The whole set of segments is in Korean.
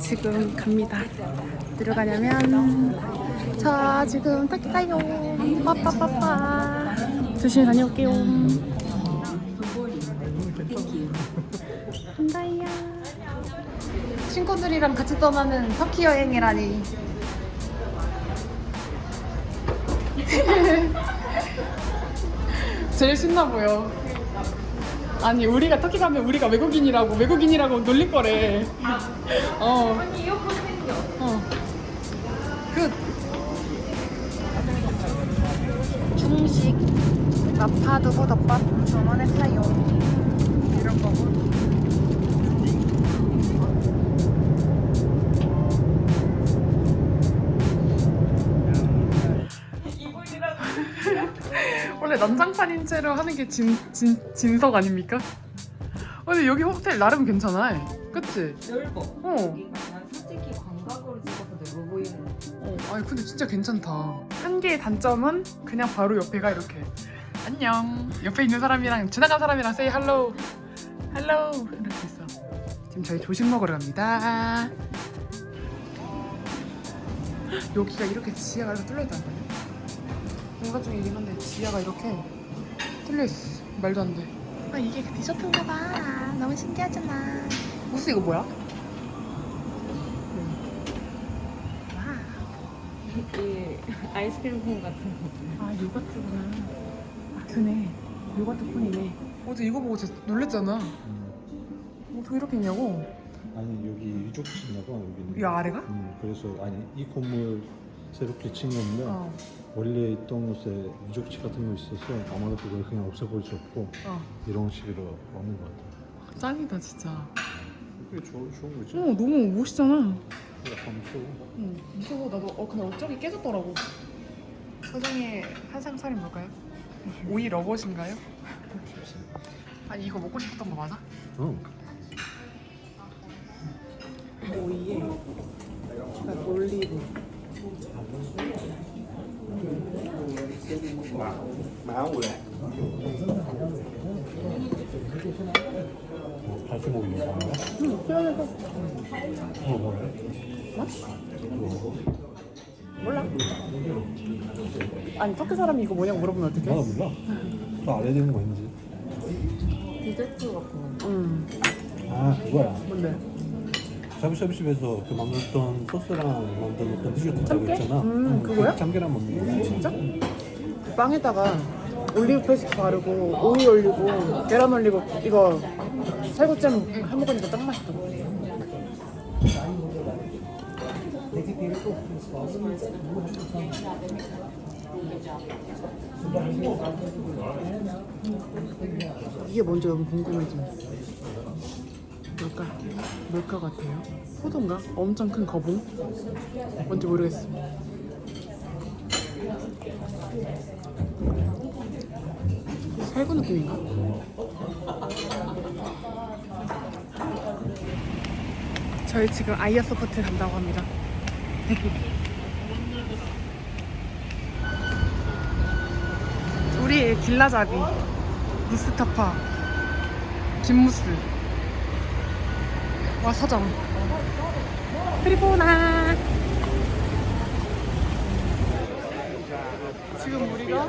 지금 갑니다. 어디로 가냐면 자 지금 터키 가요. 빠빠빠빠. 조심히 다녀올게요. 간다이야. 친구들이랑 같이 떠나는 터키 여행이라니. 제일 신나 보여. 아니 우리가 터키 가면 우리가 외국인이라고 외국인이라고 놀릴 거래. 어. 아니 이어폰 생겨. 어. 그 중식 마파두부 덮밥 주문했어요. 이런 거고. 원래 난장판인 채로 하는 게 진, 진, 진석 아닙니까? 어, 근데 여기 호텔 나름 괜찮아. 그치? 넓어. 어. 여기가 난 솔직히 광각으로 찍어서 넓어 보이는 거. 어, 아니 근데 진짜 괜찮다. 한 개의 단점은 그냥 바로 옆에가 이렇게 안녕. 옆에 있는 사람이랑 지나간 사람이랑 say hello, hello 이렇게 있어. 지금 저희 조식 먹으러 갑니다. 여기가 이렇게 지하가 이렇게 뚫려 있다는 거예 요? 뭔가 중이긴 한데 지하가 이렇게 뚫려 있어. 말도 안 돼. 아 이게 디저트인가 봐. 너무 신기하잖아. 무스 이거 뭐야? 와. 이게 아이스크림 콘 같은 거. 아 요거트구나. 아 그네. 요거트 콘이네. 어제 이거 보고 진짜 놀랬잖아. 어떻게 이렇게 있냐고. 아니 여기 유족지인가 봐 여기는 이 아래가? 음, 그래서 아니 이 건물 새롭게 친 건데 어. 원래 있던 곳에 유족지 같은 거 있어서 아마도 그걸 그냥 없애버릴 수 없고 어. 이런 식으로 없는 것 같아 짱이다 진짜. 그게 좋은, 좋은 거지 어 너무 멋있잖아. 약간 무서워 응. 무서워 나도 어 근데 어쩌기 깨졌더라고. 사장의 한상 차림 뭘까요? 오이 러버신가요? 아니 이거 먹고 싶었던 거 맞아? 응 오이에 올리브. 뭐, 거? 응어 뭐래? 몰라. 아니 터키 사람이 이거 뭐냐고 물어보면 어떡해? 몰라 더 알아야 되는 거 있는지 디저트 같은 거. 응. 아 그거야 뭔데? 샤브샤브집에서 그 만들었던 소스랑 만들었던 디저트 참깨? 했잖아 음, 응, 그거야? 그 참깨랑 먹는 거 진짜? 그 빵에다가 올리브 페이스트 바르고 오이 올리고 계란 올리고 이거 살구잼 해 먹으니까 딱 맛있다. 이게 뭔지 너무 궁금해지. 뭘까? 뭘까 같아요? 포도인가? 엄청 큰 거봉? 뭔지 모르겠어. 살구 느낌인가? 저희 지금 아이어 소프트 간다고 합니다. 우리 길라잡이 무스타파 김무스 와 서정. 크리보나. 지금 우리가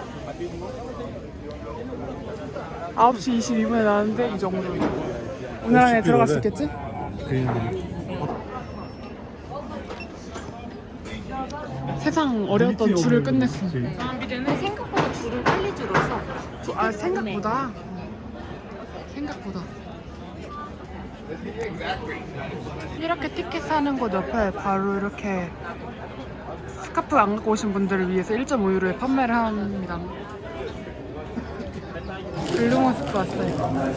9시 22분에 나왔는데 이 정도 오늘 안에 들어갈 수 있겠지? 그 세상 어려웠던 줄을 끝냈어 아, 미래는 생각보다 줄을 빨리 줄었어. 저- 아 생각보다? 생각보다 이렇게 티켓 사는 곳 옆에 바로 이렇게 스카프 안 갖고 오신 분들을 위해서 1.5유로에 판매를 합니다. 블루모스크 왔어요.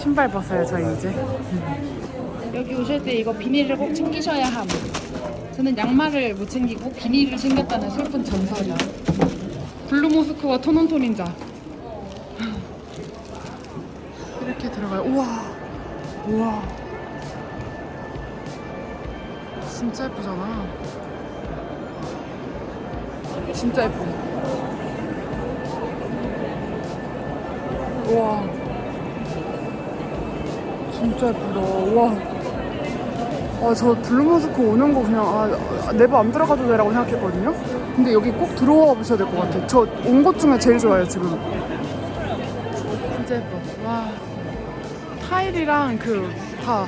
신발 벗어요 저희 이제. 여기 오실 때 이거 비닐을 꼭 챙기셔야 함. 저는 양말을 못 챙기고 비닐을 챙겼다는 슬픈 전설이야. 블루모스크와 토논토닌자 이렇게 들어가요. 우와. 우와. 진짜 예쁘잖아. 진짜 예뻐 우와. 진짜 예쁘다. 우와. 아, 저 블루모스크 오는 거 그냥 아, 내부 안 들어가도 되라고 생각했거든요. 근데 여기 꼭 들어와 보셔야 될 것 같아. 저온것 중에 제일 좋아요 지금. 진짜 예뻐. 와 타일이랑 그 다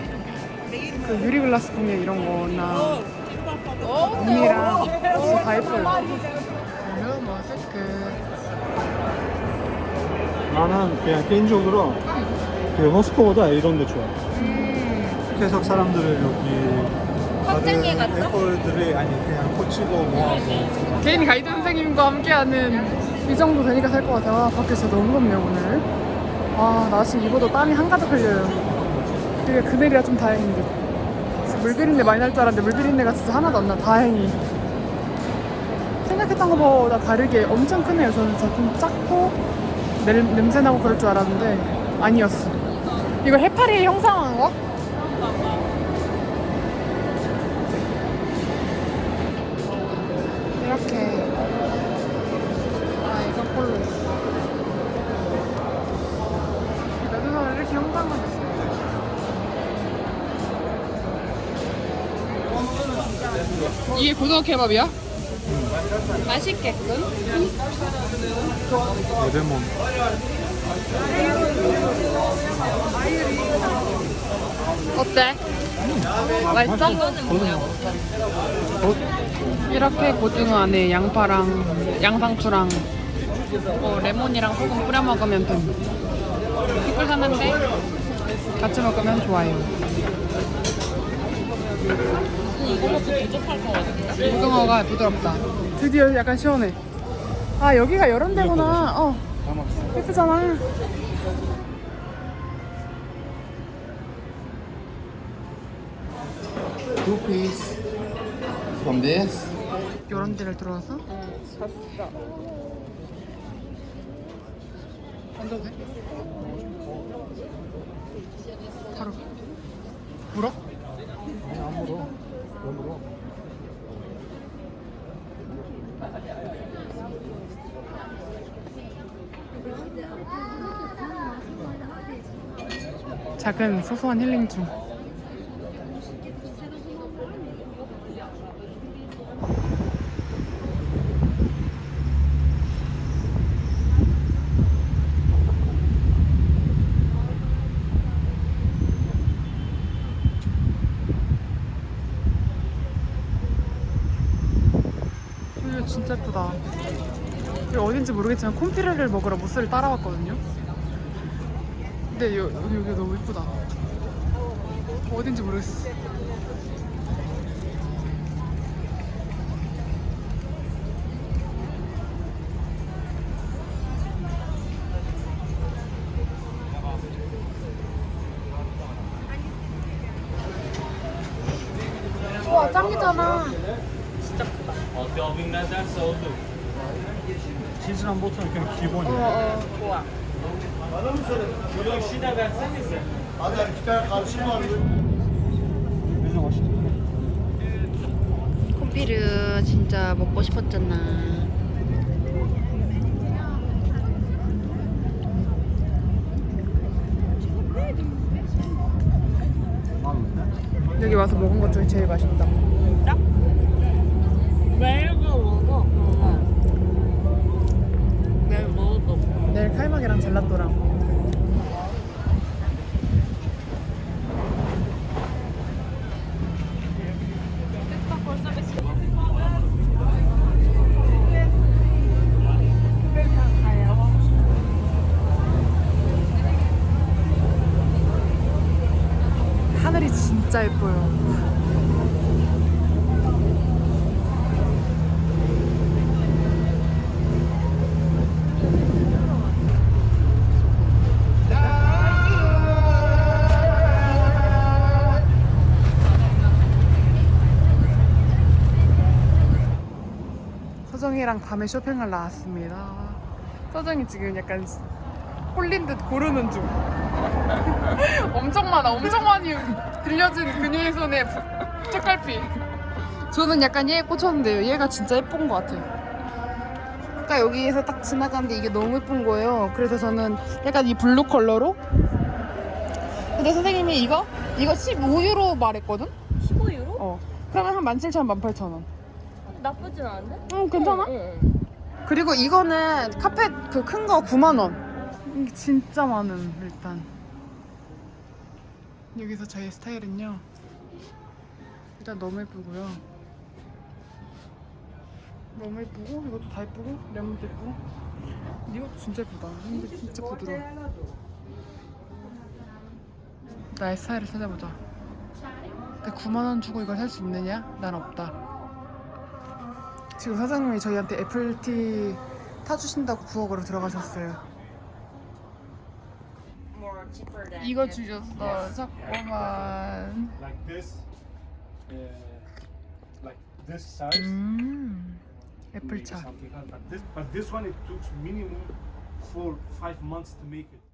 그 유리글라스 공예 이런 거나 무늬랑 진짜 다 예뻐요. 블루모스크. 나는 그냥 개인적으로 그 호스코보다 이런 데 좋아. 계속 사람들을 여기 확장해 갔어? 애벌들이 아니 그냥 꽂히고 뭐하고 개인 가이드 선생님과 함께하는 이 정도 되니까 살 것 같아. 아, 밖에 진짜 너무 덥네요, 오늘. 아, 나 지금 입어도 땀이 한가득 흘려요. 되게 그늘이라 좀 다행인데. 물비린내 많이 날 줄 알았는데 물비린내가 진짜 하나도 안 나, 다행히. 생각했던 것보다 다르게 엄청 크네요. 저는 진짜 좀 작고 냄, 냄새나고 그럴 줄 알았는데 아니었어. 이거 해파리 형상한 거? 이게 고등어 케밥이야? 맛있겠군. 레몬 어때? 맛있어? 이렇게 고등어 안에 양파랑 양상추랑 뭐 레몬이랑 소금 뿌려 먹으면 됨. 피클 샀는데 같이 먹으면 좋아요. 이거 먹고 부족할 것 같은데? 고등어가 부드럽다. 드디어 약간 시원해. 아 여기가 이런 데구나. 어 예쁘잖아. two piece from this 이런 데를 들어와서 앉아도 돼? 바로 물어? 안 물어 왜 물어 작은 소소한 힐링 중. 여기 진짜 예쁘다. 여기 어딘지 모르겠지만 콤피르를 먹으러 무스를 따라왔거든요. 근데 여, 여기 너무 예쁘다. 어딘지 모르겠어. 치즈랑 버터는 그냥 기본이야 어, 어. 맨날 맛있네 콤피르 진짜 먹고 싶었잖아. 여기 와서 먹은 것 중에 제일 맛있다. 매일 먹어. 매일 먹어. 내일 칼막이랑 젤라또랑. 하늘이 진짜 예뻐요. 서정이랑 밤에 쇼핑을 나왔습니다. 서정이 지금 약간 홀린 듯 고르는 중. 엄청 많아, 엄청 많이 들려진 그녀의 손에 책갈피. 저는 약간 얘에 꽂혔는데요. 얘가 진짜 예쁜 것 같아요. 아까 여기에서 딱 지나가는데 이게 너무 예쁜 거예요. 그래서 저는 약간 이 블루 컬러로. 근데 선생님이 이거 이거 15유로 말했거든. 15 어. 그러면 한 17,000원, 18,000원. 나쁘진 않은데? 응, 괜찮아? 응. 그리고 이거는 카펫 그 큰 거 9만 원. 이게 진짜 많음 일단. 여기서 저희 스타일은요. 일단 너무 예쁘고요. 너무 예쁘고 이것도 다 예쁘고 레몬도 예쁘고. 이것도 진짜 예쁘다. 근데 진짜 부드러워. 나의 스타일을 찾아보자. 근데 9만 원 주고 이걸 살 수 있느냐? 난 없다. 지금 사장님이 저희한테 애플티 타주신다고 부엌으로 들어가셨어요. 이거 주셨어. 잠깐만. Like this, uh, like this size. 음. 애플차. something else. But this, but this one it took minimum four, five months to make it.